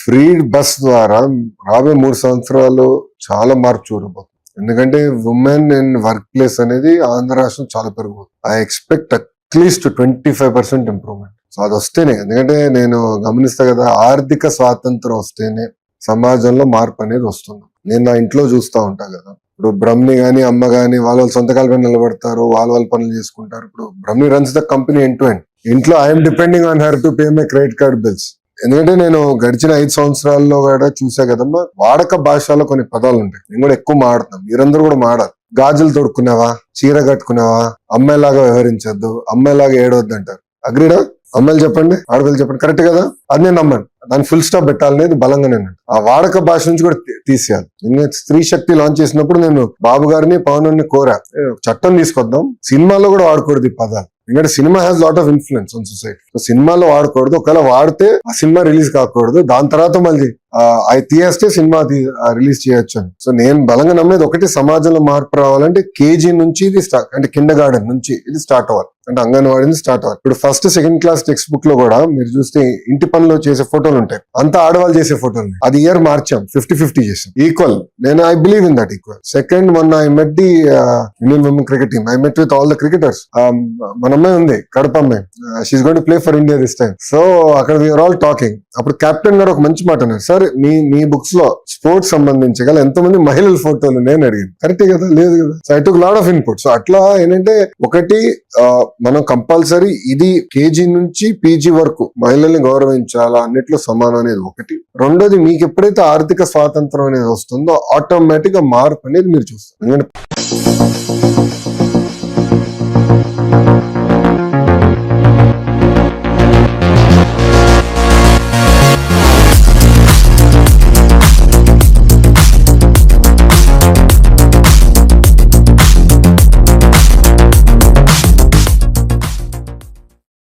Free bus ద్వారా రాబోయే మూడు సంవత్సరాలు చాలా మార్పు చూడబోతుంది ఎందుకంటే ఉమెన్ ఇన్ వర్క్ ప్లేస్ అనేది ఆంధ్ర రాష్ట్రం చాలా పెరుగుతుంది I expect at least twenty five percent improvement. So అది వస్తేనే ఎందుకంటే నేను గమనిస్తా కదా ఆర్థిక స్వాతంత్రం వస్తేనే సమాజంలో మార్పు అనేది వస్తుంది. నేను నా ఇంట్లో చూస్తా ఉంటా కదా. ఇప్పుడు బ్రహ్మి కానీ అమ్మ కానీ వాళ్ళ వాళ్ళ సొంత కాలపై నిలబడతారు వాళ్ళ వాళ్ళ పనులు చేసుకుంటారు. ఇప్పుడు Brahmi runs the company end to end. ఇంట్లో I'm depending on her to pay my credit card bills. ఎందుకంటే నేను గడిచిన ఐదు సంవత్సరాల్లో కూడా చూసా కదమ్మా వాడక భాషలో కొన్ని పదాలు ఉంటాయి నేను కూడా ఎక్కువ మాడుతున్నాం మీరందరూ కూడా మాడాలి. గాజులు తొడుక్కున్నావా? చీర కట్టుకున్నావా? అమ్మాయిలాగా వ్యవహరించొద్దు. అమ్మాయిలాగా ఏడవద్దు అంటారు. అగ్రీడా అమ్మాయిలు చెప్పండి ఆడపిల్లలు చెప్పండి. కరెక్ట్ కదా? అది నేను నమ్మాను. దాన్ని ఫుల్ స్టాప్ పెట్టాలనేది బలంగా నేను ఆ వాడక భాష నుంచి కూడా తీసేయాలి. నేను స్త్రీ శక్తి లాంచ్ చేసినప్పుడు నేను బాబు గారిని పవన్ కోరా. చట్టం తీసుకొద్దాం. సినిమాలో కూడా వాడకూడదు ఈ పదాలు. ఎందుకంటే cinema has lot of influence on society సినిమాలో వాడకూడదు. ఒకవేళ వాడితే ఆ సినిమా రిలీజ్ కాకూడదు. దాని తర్వాత మళ్ళీ అవి తీయేస్తే సినిమా రిలీజ్ చేయొచ్చు అని. సో నేను బలంగా నమ్మేది ఒకటి సమాజంలో మార్పు రావాలంటే కేజీ నుంచి ఇది స్టార్ట్ అంటే కింద గార్డెన్ నుంచి ఇది స్టార్ట్ అవ్వాలి. అంటే అంగన్వాడీ నుంచి స్టార్ట్ అవ్వాలి. ఇప్పుడు ఫస్ట్ సెకండ్ క్లాస్ టెక్స్ట్ బుక్లో కూడా మీరు చూస్తే ఇంటి పనులు చేసే ఫోటోలు ఉంటాయి. అంతా ఆడవాళ్ళు చేసే ఫోటోలు. అది ఇయర్ మార్చాం ఫిఫ్టీ ఫిఫ్టీ చేసాం. ఈక్వల్ నేను I believe in that equal second మొన్న I met the Indian women cricket team I met with all the cricketers మన అమ్మాయి ఉంది కడప అమ్మాయి. She's gone to play for India this time so అక్కడ we are all talking అప్పుడు captain గారు ఒక మంచి మాట అన్నారు. సార్ మీ మీ బుక్స్లో స్పోర్ట్స్ సంబంధించి గల ఎంతమంది మహిళల ఫోటోలు నేను అడిగింది కరెక్టే కదా? లేదు కదా? So I took lot of input so అట్లా ఏంటంటే ఒకటి మనం కంపల్సరీ ఇది కేజీ నుంచి పీజీ వరకు మహిళల్ని గౌరవించాలా అన్నిట్లో సమానం అనేది ఒకటి. రెండోది మీకు ఎప్పుడైతే ఆర్థిక స్వాతంత్రం అనేది వస్తుందో ఆటోమేటిక్గా మార్పు అనేది మీరు చూస్తారు. ఎందుకంటే